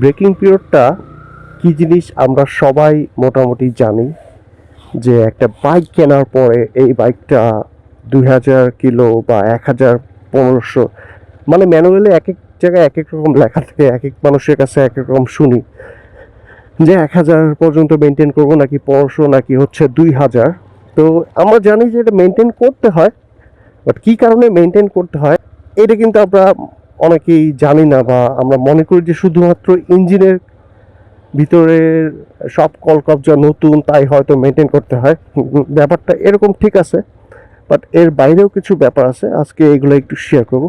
Breaking পিরিয়ডটা কি জিনিস আমরা সবাই মোটামুটি জানি যে একটা বাইক কেনার পরে এই বাইকটা দুই হাজার কিলো বা এক হাজার পনেরোশো মানে ম্যানুয়ালি এক এক জায়গায় এক এক রকম লেখা থাকে, এক এক মানুষের কাছে এক এক রকম শুনি। যে এক হাজার পর্যন্ত মেনটেন করব নাকি পনেরোশো, নাকি হচ্ছে দুই হাজার। তো আমরা জানি যে এটা মেনটেন করতে হয় বাট কী কারণে মেনটেন করতে হয়, এটা কিন্তু আমরা অনেকেই জানি না বা আমরা মনে করি যে শুধুমাত্র ইঞ্জিনের ভিতরের সব কলকবজা নতুন, তাই হয়তো মেনটেন করতে হয়। ব্যাপারটা এরকম ঠিক আছে বাট এর বাইরেও কিছু ব্যাপার আছে। আজকে এগুলো একটু শেয়ার করব।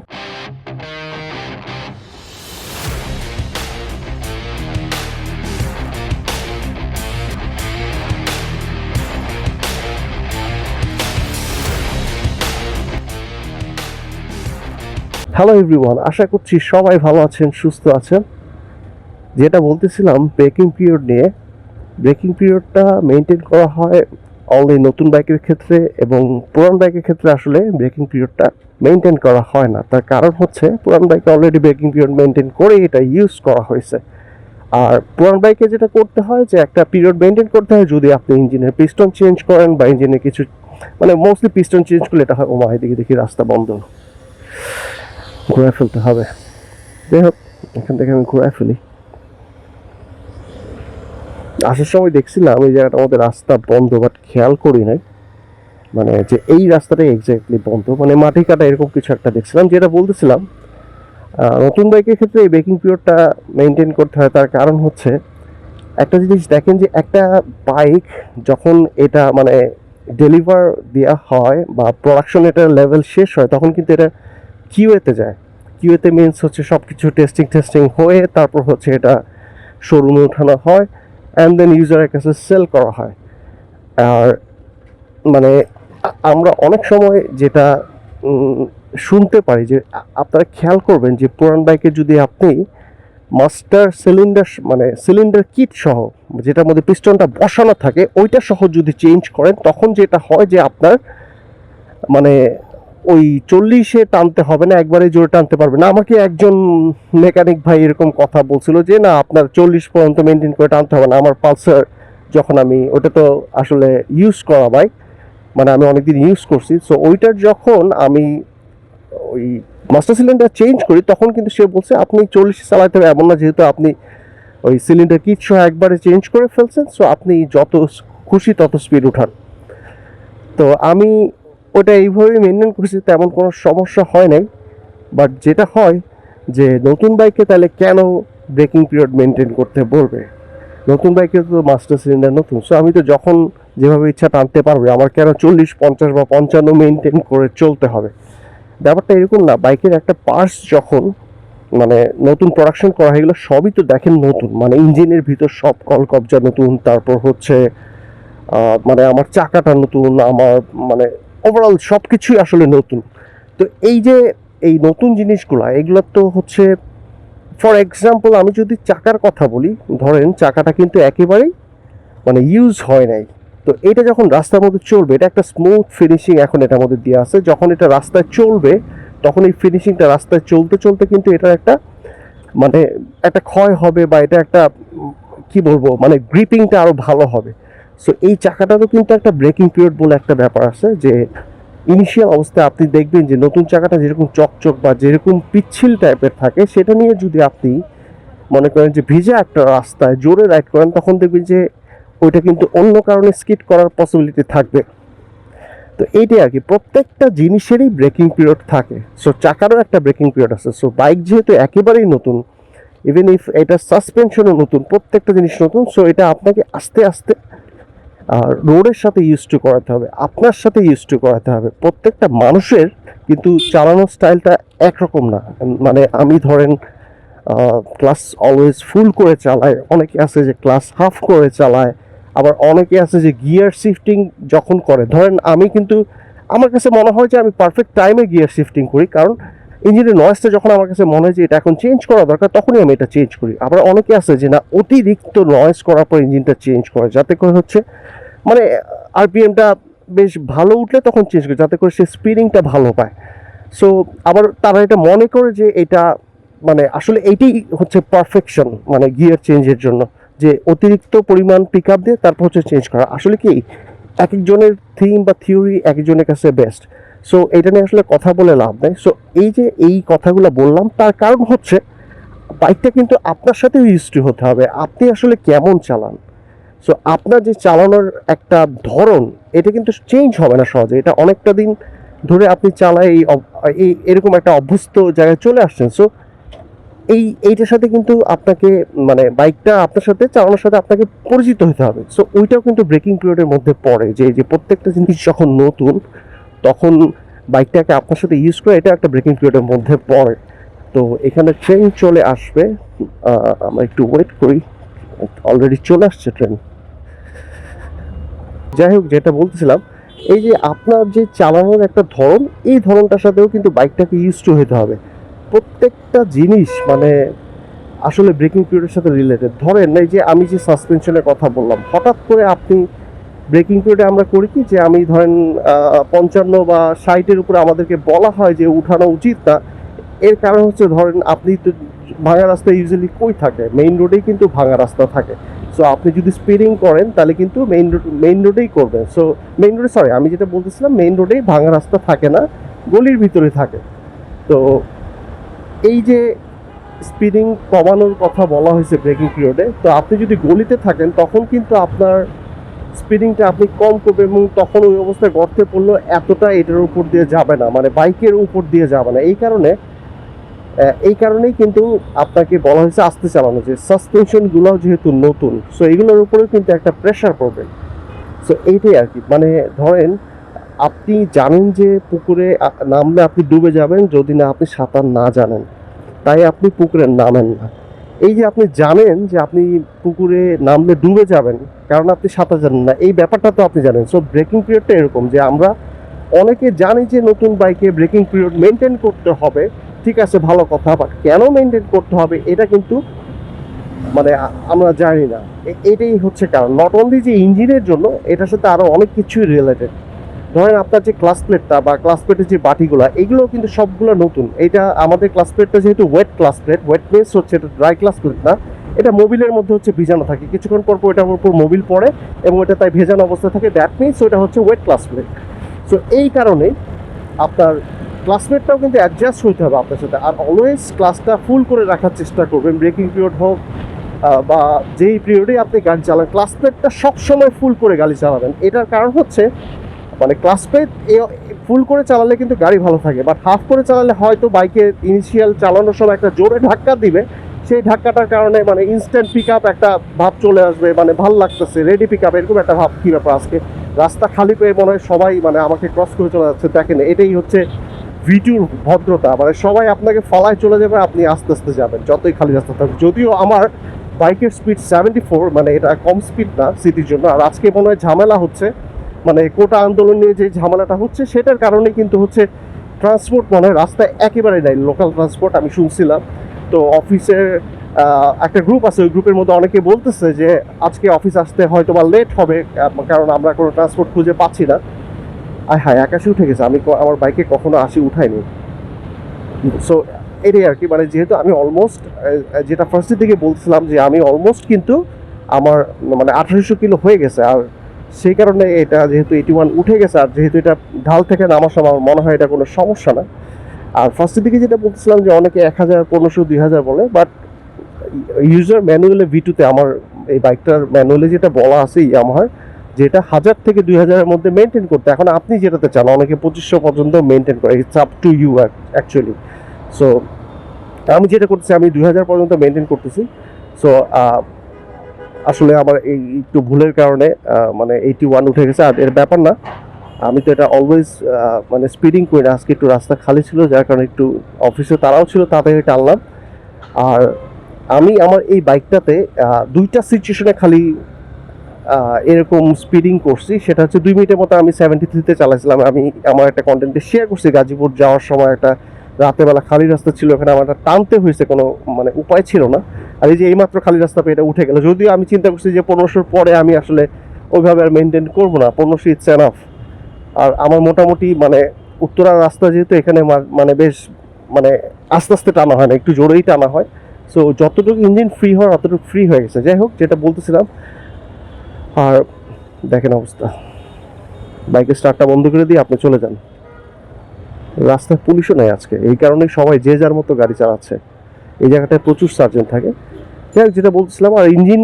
হ্যালো এভরিওয়ান আশা করছি সবাই ভালো আছেন, সুস্থ আছেন। যেটা বলতেছিলাম ব্রেকিং পিরিয়ড নিয়ে। ব্রেকিং পিরিয়ডটা মেনটেন করা হয় অনলি নতুন বাইকের ক্ষেত্রে এবং পুরান বাইকের ক্ষেত্রে আসলে ব্রেকিং পিরিয়ডটা মেনটেন করা হয় না। তার কারণ হচ্ছে, পুরান বাইকে অলরেডি ব্রেকিং পিরিয়ড মেনটেন করে এটা ইউজ করা হয়েছে। আর পুরান বাইকে যেটা করতে হয়, যে একটা পিরিয়ড মেনটেন করতে হয়, যদি আপনি ইঞ্জিনের পিস্টন চেঞ্জ করেন বা ইঞ্জিনের কিছু মানে মোস্টলি পিস্টন চেঞ্জ করলে এটা হয় ও মা এদিকে দেখি রাস্তা বন্ধ। ঘুরে ফেলতে হবে। যাই হোক, এখান থেকে আমি ঘুরে ফেলি। আসার সময় দেখছিলাম এই জায়গাটার আমাদের রাস্তা বন্ধ বাট খেয়াল করি নাই। মানে যে এই রাস্তাটাই এক্স্যাক্টলি বন্ধ। মানে মাটি কাটা এরকম কিছু একটা দেখছিলাম, যেটা বলতেছিলাম নতুন বাইকের ক্ষেত্রে এই বেকিং পিরিয়ডটা মেনটেন করতে হয়। তার কারণ হচ্ছে, একটা জিনিস দেখেন যে একটা বাইক যখন এটা মানে ডেলিভার দেওয়া হয় বা প্রোডাকশন এটার লেভেল শেষ হয়, তখন কিন্তু এটা কিউএতে যায়। কিউএতে মিনস হচ্ছে সব কিছু টেস্টিং টেস্টিং হয়ে তারপর হচ্ছে এটা শোরুমে ওঠানো হয় অ্যান্ড দেন ইউজারের কাছে সেল করা হয়। আর মানে আমরা অনেক সময় যেটা শুনতে পারি যে আপনারা খেয়াল করবেন যে পুরান বাইকে যদি আপনি মাস্টার সিলিন্ডার মানে সিলিন্ডার কিট সহ যেটার মধ্যে পিস্টনটা বসানো থাকে, ওইটা সহ যদি চেঞ্জ করেন, তখন যেটা হয় যে আপনার মানে ওই চল্লিশে টানতে হবে না, একবারে জোরে টানতে পারবে না। আমাকে একজন মেকানিক ভাই এরকম কথা বলছিল যে, না, আপনার চল্লিশ পর্যন্ত মেনটেন করে টানতে হবে না। আমার পালসার যখন আমি, ওটা তো আসলে ইউজ করা বাইক মানে আমি অনেকদিন ইউজ করছি। সো ওইটার যখন আমি ওই মাস্টার সিলিন্ডার চেঞ্জ করি, তখন কিন্তু সে বলছে, আপনি চল্লিশ চালাতে হবে। এমন না যেহেতু আপনি ওই সিলিন্ডার সহ একবারে চেঞ্জ করে ফেলছেন। সো আপনি যত খুশি তত স্পিড উঠান। তো আমি ওটা এইভাবেই মেনটেন করছি, তেমন কোনো সমস্যা হয় নাই। বাট যেটা হয় যে নতুন বাইকে তাহলে কেন ব্রেকিং পিরিয়ড মেনটেন করতে বলবে? নতুন বাইকে তো মাস্টার সিলিন্ডার নতুন। সো আমি তো যখন যেভাবে ইচ্ছা টানতে পারবে, আমার কেন চল্লিশ, পঞ্চাশ বা পঞ্চান্ন মেনটেন করে চলতে হবে? ব্যাপারটা এরকম না বাইকের একটা পার্টস যখন মানে নতুন প্রোডাকশন করা হয়ে গেলো, সবই তো দেখেন নতুন। মানে ইঞ্জিনের ভিতর সব কল কবজা নতুন, তারপর হচ্ছে মানে আমার চাকাটা নতুন, আমার মানে ওভারঅল সব কিছুই আসলে নতুন। তো এই যে এই নতুন জিনিসগুলা, এগুলো তো হচ্ছে ফর এক্সাম্পল আমি যদি চাকার কথা বলি, ধরেন চাকাটা কিন্তু একেবারেই মানে ইউজ হয় নাই। তো এটা যখন রাস্তার মধ্যে চলবে, এটা একটা স্মুথ ফিনিশিং এখন এটার মধ্যে দেওয়া আছে। যখন এটা রাস্তায় চলবে, তখন এই ফিনিশিংটা রাস্তায় চলতে চলতে কিন্তু এটার একটা মানে একটা ক্ষয় হবে বা এটা একটা কি বলব মানে গ্রিপিংটা আরও ভালো হবে। সো এই চাকাটারও কিন্তু একটা ব্রেকিং পিরিয়ড বলে একটা ব্যাপার আছে যে ইনিশিয়াল অবস্থায় আপনি দেখবেন যে, নতুন চাকাটা যেরকম চকচক বা যেরকম পিচ্ছিল টাইপের থাকে, সেটা নিয়ে যদি আপনি মনে করেন যে, ভিজা একটা রাস্তায় জোরে রাইড করেন, তখন দেখবেন যে, ওইটা কিন্তু অন্য কারণে স্কিট করার পসিবিলিটি থাকবে। তো এইটাই আর কি প্রত্যেকটা জিনিসেরই ব্রেকিং পিরিয়ড থাকে। সো চাকারও একটা ব্রেকিং পিরিয়ড আছে। সো বাইক যেহেতু একেবারেই নতুন ইভেন ইফ এটা সাসপেনশনও নতুন, প্রত্যেকটা জিনিস নতুন সো এটা আপনাকে আস্তে আস্তে রোডের সাথে ইউজ টু করাতে হবে, আপনার সাথে ইউজ টু করাতে হবে। প্রত্যেকটা মানুষের কিন্তু চালানোর স্টাইলটা একরকম না। মানে আমি ধরেন ক্লাস অলওয়েজ ফুল করে চালায়, অনেকে আছে যে ক্লাস হাফ করে চালায়, আবার অনেকে আছে যে গিয়ার শিফটিং যখন করে। ধরেন আমি কিন্তু, আমার কাছে মনে হয় যে আমি পারফেক্ট টাইমে গিয়ার শিফটিং করি, কারণ ইঞ্জিনের নয়েজটা যখন আমার কাছে মনে হয় যে এটা এখন চেঞ্জ করা দরকার, তখনই আমি এটা চেঞ্জ করি। আবার অনেকে আছে যে না, অতিরিক্ত নয়েজ করার পর ইঞ্জিনটা চেঞ্জ করে, যাতে করে হচ্ছে মানে আরপিএমটা বেশ ভালো উঠলে তখন চেঞ্জ করে, যাতে করে সে স্পিডিংটা ভালো পায়। সো আবার তারা এটা মনে করে যে এটা মানে আসলে এইটাই হচ্ছে পারফেকশন মানে গিয়ার চেঞ্জের জন্য, যে অতিরিক্ত পরিমাণ পিক আপ দিয়ে তারপর হচ্ছে চেঞ্জ করা। আসলে কি এক একজনের থিম বা থিওরি এক একজনের কাছে বেস্ট সো এটা নিয়ে আসলে কথা বলে লাভ নেই। সো এই যে এই কথাগুলো বললাম, তার কারণ হচ্ছে বাইকটা কিন্তু আপনার সাথে হিস্ট্রি হতে হবে। আপনি আসলে কেমন চালান? সো আপনার যে চালানোর একটা ধরন, এটা কিন্তু চেঞ্জ হবে না সহজে। এটা অনেকটা দিন ধরে আপনি চালায় এই এরকম একটা অভ্যস্ত জায়গায় চলে আসছেন। সো এই, এইটার সাথে কিন্তু আপনাকে মানে বাইকটা আপনার সাথে, চালানোর সাথে আপনাকে পরিচিত হতে হবে। সো ওইটাও কিন্তু ব্রেকিং পিরিয়ডের মধ্যে পড়ে যে যে প্রত্যেকটা জিনিস যখন নতুন তখন বাইকটাকে আপনার সাথে ইউজ করে এটা একটা ব্রেকিং পিরিয়ডের মধ্যে পড়ে। তো এখানে ট্রেন চলে আসবে। আমরা একটু ওয়েট করি। অলরেডি চলে আসছে ট্রেন যাই হোক, যেটা বলতেছিলাম, এই যে আপনার যে চালানোর একটা ধরন, এই ধরনটার সাথেও কিন্তু বাইকটাকে ইউজ টু হতে হবে। প্রত্যেকটা জিনিস মানে আসলে ব্রেকিং পিরিয়ডের সাথে রিলেটেড ধরেন এই যে আমি যে সাসপেনশনের কথা বললাম, হঠাৎ করে আপনি ব্রেকিং পিরিয়ডে আমরা করি কি যে আমি ধরেন পঞ্চান্ন বা ষাটের উপরে আমাদেরকে বলা হয় যে উঠানো উচিত না। এর কারণ হচ্ছে ধরেন, আপনি তো ভাঙা রাস্তা ইউজুয়ালি কই থাকে? মেইন রোডেই কিন্তু ভাঙা রাস্তা থাকে। সো আপনি যদি স্পিডিং করেন, তাহলে কিন্তু মেইন রোড মেইন রোডেই করবেন। সো মেইন রোডে সরি আমি যেটা বলতেছিলাম মেইন রোডেই ভাঙা রাস্তা থাকে না, গলির ভিতরে থাকে। তো, এই যে স্পিডিং কমানোর কথা বলা হয়েছে ব্রেকিং পিরিয়ডে তো আপনি যদি গলিতে থাকেন, তখন কিন্তু আপনার স্পিডিংটা আপনি কম করবেন এবং তখন ওই অবস্থায় গর্তে পড়লেও এতটা এটার উপর দিয়ে যাবে না মানে বাইকের উপর দিয়ে যাবে না। এই কারণে এই কারণেই কিন্তু আপনাকে বলা হয়েছে আস্তে চালানো, যে সাসপেনশনগুলো যেহেতু নতুন সো এগুলোর উপরেও কিন্তু একটা প্রেশার পড়বে। সো এইটাই আর কি মানে ধরেন, আপনি জানেন যে পুকুরে নামলে আপনি ডুবে যাবেন, যদি না আপনি সাঁতার না জানেন, তাই আপনি পুকুরে নামেন না। এই যে আপনি জানেন যে আপনি পুকুরে নামলে ডুবে যাবেন, কারণ আপনি সাঁতার জানেন না। এই ব্যাপারটা তো আপনি জানেন। সো ব্রেকিং পিরিয়ডটা এরকম যে আমরা অনেকে জানি যে নতুন বাইকে ব্রেকিং পিরিয়ড মেনটেন করতে হবে। ঠিক আছে, ভালো কথা বাট কেন মেনটেন করতে হবে এটা কিন্তু মানে আমরা জানি না। এটাই হচ্ছে কারণ। নট অনলি যে ইঞ্জিনের জন্য, এটার সাথে আরও অনেক কিছুই রিলেটেড ধরেন আপনার যে ক্লাস প্লেটটা বা ক্লাস প্লেটের যে বাটিগুলো এগুলো কিন্তু সবগুলো নতুন। এটা আমাদের ক্লাস প্লেটটা যেহেতু wet clutch plate wet means হচ্ছে এটা ড্রাই ক্লাস না, এটা মোবিলের মধ্যে হচ্ছে ভিজানো থাকে। কিছুক্ষণ পর পর এটার উপর মোবিল পড়ে এবং এটা তাই ভেজানো অবস্থা থাকে। দ্যাট মিনস ওটা হচ্ছে ওয়েট ক্লাস প্লেট সো এই কারণে আপনার ক্লাসমেটটাও কিন্তু অ্যাডজাস্ট হইতে হবে আপনার সাথে। আর অলওয়েজ ক্লাসটা ফুল করে রাখার চেষ্টা করবেন। ব্রেকিং পিরিয়ড হোক বা যেই পিরিয়ডে আপনি গাড়ি চালান ক্লাসপ্লেটটা সবসময় ফুল করে গাড়ি চালাবেন। এটার কারণ হচ্ছে মানে ক্লাসপ্লেট ফুল করে চালালে কিন্তু গাড়ি ভালো থাকে। বাট হাফ করে চালালে হয়তো বাইকে ইনিশিয়াল চালানোর সময় একটা জোরে ধাক্কা দিবে। সেই ধাক্কাটার কারণে মানে ইনস্ট্যান্ট পিক আপ একটা ভাব চলে আসবে মানে ভালো লাগতেছে রেডি পিক আপ এরকম একটা ভাব কী ব্যাপার আজকে? রাস্তা খালি পেয়ে মনে হয় সবাই মানে আমাকে ক্রস করে চলে যাচ্ছে, দেখেন এটাই হচ্ছে ভিডিওর ভদ্রতা। মানে সবাই আপনাকে ফলায় চলে যাবে, আপনি আস্তে আস্তে যাবেন, যতই খালি রাস্তা থাকবে যদিও আমার বাইকের স্পিড সেভেন্টি ফোর মানে এটা কম স্পিড না সিটির জন্য। আর আজকে মনে হয় ঝামেলা হচ্ছে। মানে কোটা আন্দোলন নিয়ে যে ঝামেলাটা হচ্ছে, সেটার কারণে কিন্তু হচ্ছে ট্রান্সপোর্ট মনে রাস্তায় একেবারে নাই লোকাল ট্রান্সপোর্ট আমি শুনছিলাম। তো অফিসের একটা গ্রুপ আছে, ওই গ্রুপের মধ্যে অনেকে বলতেছে যে, আজকে অফিস আসতে হয়তো বা লেট হবে কারণ আমরা কোনো ট্রান্সপোর্ট খুঁজে পাচ্ছি না। আর হ্যাঁ একাশি উঠে গেছে, আমি আমার বাইকে কখনো আসি উঠাইনি সো এটাই আর কি মানে যেহেতু আমি অলমোস্ট যেটা ফার্স্টের দিকে বলছিলাম যে, আমি অলমোস্ট কিন্তু আমার মানে আঠারোশো কিলো হয়ে গেছে, আর সেই কারণে এটা যেহেতু এইটি ওয়ান উঠে গেছে, আর যেহেতু এটা ঢাল থেকে নামার সময় আমার মনে হয় এটা কোনো সমস্যা না। আর ফার্স্টের দিকে যেটা বলছিলাম যে অনেকে এক হাজার, পনেরোশো, দুই হাজার বলে বাট ইউজার ম্যানুয়ালে ভিটুতে আমার এই বাইকটার ম্যানুয়ালে যেটা বলা আছে আমার, যেটা হাজার থেকে দুই হাজারের মধ্যে মেনটেন করতে, এখন আপনি যেটাতে চান, অনেকে পঁচিশশো পর্যন্ত মেনটেন করে it's up to you actually so আমি যেটা করতেছি, আমি দুই হাজার পর্যন্ত মেনটেন করতেছি। সো আসলে আমার এই একটু ভুলের কারণে মানে এইটি ওয়ান উঠে গেছে, আর এর ব্যাপার না। আমি তো এটা অলওয়েজ মানে স্পিডিং করি না আজকে একটু রাস্তা খালি ছিল, যার কারণে একটু অফিসে তারাও ছিল তাড়াতাড়ি টানলাম। আর আমি আমার এই বাইকটাতে দুইটা সিচুয়েশনে খালি এরকম স্পিডিং করছি। সেটা হচ্ছে দুই মিনিটের মতো আমি সেভেন্টি থ্রিতে চালাইছিলাম। আমি আমার একটা কন্টেন্টে শেয়ার করছি, গাজীপুর যাওয়ার সময় একটা রাতেবেলা খালি রাস্তা ছিল ওখানে আমার টানতে হয়েছে, কোনো মানে উপায় ছিল না। আর এই যে এইমাত্র খালি রাস্তা পেয়ে এটা উঠে গেল। যদিও আমি চিন্তা করছি যে পনেরোশোর পরে আমি আসলে ওইভাবে আর মেনটেন করব না, পনেরোশো ইটস এনাফ আর আমার মোটামুটি মানে উত্তরা রাস্তা যেহেতু এখানে মানে বেশ মানে আস্তে আস্তে টানা হয় না, একটু জোরেই টানা হয়। সো যতটুকু ইঞ্জিন ফ্রি হয় অতটুকু ফ্রি হয়ে গেছে। যাই হোক, যেটা বলতেছিলাম, আর দেখেন অবস্থা। বাইকের স্টার্টটা বন্ধ করে দিয়ে আপনি চলে যান। রাস্তায় পুলিশও নেই আজকে। এই কারণেই সবাই যে যার মতো গাড়ি চালাচ্ছে। এই জায়গাটায় প্রচুর সার্জেন্ট থাকে। যাই যেটা বলছিলাম, আর ইঞ্জিন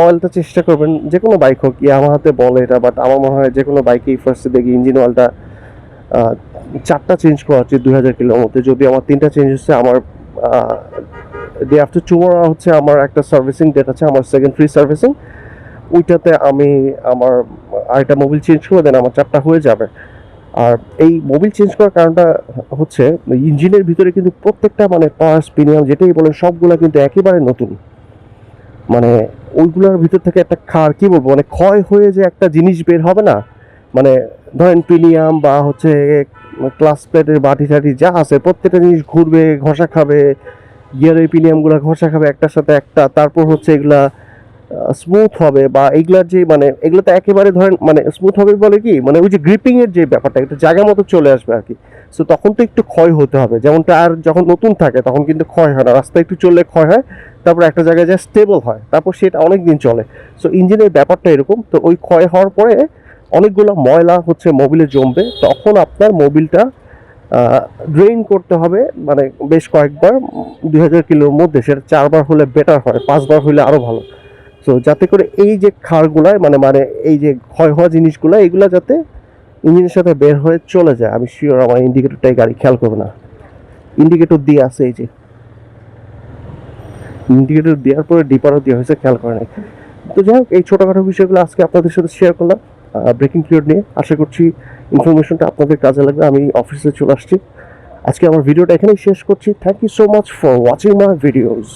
অয়েলটা চেষ্টা করবেন, যে কোনো বাইক হোক ইয়ামাহাতে বলে এটা বাট আমার মনে হয় যে কোনো বাইকেই ফার্স্টে দেখি ইঞ্জিন অয়েলটা চারটা চেঞ্জ করা উচিত দুই হাজার কিলোর মধ্যে। যদি আমার তিনটা চেঞ্জ হচ্ছে, আমার ডে আফটার টুমোরো হচ্ছে আমার একটা সার্ভিসিং ডেট আছে, আমার সেকেন্ড ফ্রি সার্ভিসিং ওইটাতে আমি আমার আরেকটা মোবিল চেঞ্জ করে দেন আমার চারটা হয়ে যাবে। আর এই মোবিল চেঞ্জ করার কারণটা হচ্ছে, ইঞ্জিনের ভিতরে কিন্তু প্রত্যেকটা মানে পাওয়ার প্রিমিয়াম যেটাই বলেন, সবগুলো কিন্তু একেবারে নতুন। মানে ওইগুলোর ভিতর থেকে একটা খার কি বলব মানে ক্ষয় হয়ে যে একটা জিনিস বের হবে না মানে ধরেন প্রিমিয়াম বা হচ্ছে ক্লাস প্লেটের বাটি টাটি যা আছে, প্রত্যেকটা জিনিস ঘুরবে, ঘষা খাবে, গিয়ারের প্রিমিয়ামগুলো ঘষা খাবে, একটার সাথে একটা, তারপর হচ্ছে এগুলা স্মুথ হবে বা এগুলার যে মানে এগুলো তো একেবারে ধরেন মানে স্মুথ হবে বলে কি? মানে ওই যে গ্রিপিংয়ের যে ব্যাপারটা একটা জায়গা মতো চলে আসবে আর কি। সো তখন তো একটু ক্ষয় হতে হবে। যেমন টায়ার যখন নতুন থাকে, তখন কিন্তু ক্ষয় হয় না। রাস্তায় একটু চললে ক্ষয় হয়, তারপর একটা জায়গায় যা স্টেবল হয়। তারপর সেটা অনেক দিন চলে। সো ইঞ্জিনের ব্যাপারটা এরকম। তো ওই ক্ষয় হওয়ার পরে অনেকগুলো ময়লা হচ্ছে মোবিলে জমবে। তখন আপনার মোবিলটা ড্রেন করতে হবে। মানে বেশ কয়েকবার দুই হাজার কিলোর মধ্যে। সেটা চারবার হলে বেটার হয়, পাঁচবার হলে আরও ভালো। সো যাতে করে এই যে খাড়গুলায় মানে মানে এই যে ক্ষয় হওয়া জিনিসগুলো, এগুলো যাতে ইঞ্জিনের সাথে বের হয়ে চলে যায়। আমি শিওর আমার ইন্ডিকেটরটাই গাড়ি খেয়াল করবে না। ইন্ডিকেটর দিয়ে আছে এই যে। ইন্ডিকেটর দেওয়ার পরে ডিপারও দেওয়া হয়েছে, খেয়াল করে নাই। তো যাই হোক, এই ছোটোখাটো বিষয়গুলো আজকে আপনাদের সাথে শেয়ার করলাম। ব্রেকিং পিরিয়ড নিয়ে আশা করছি ইনফরমেশনটা আপনাদের কাজে লাগবে। আমি অফিসে চলে আসছি। আজকে আমার ভিডিওটা এখানেই শেষ করছি। Thank you so much for watching my videos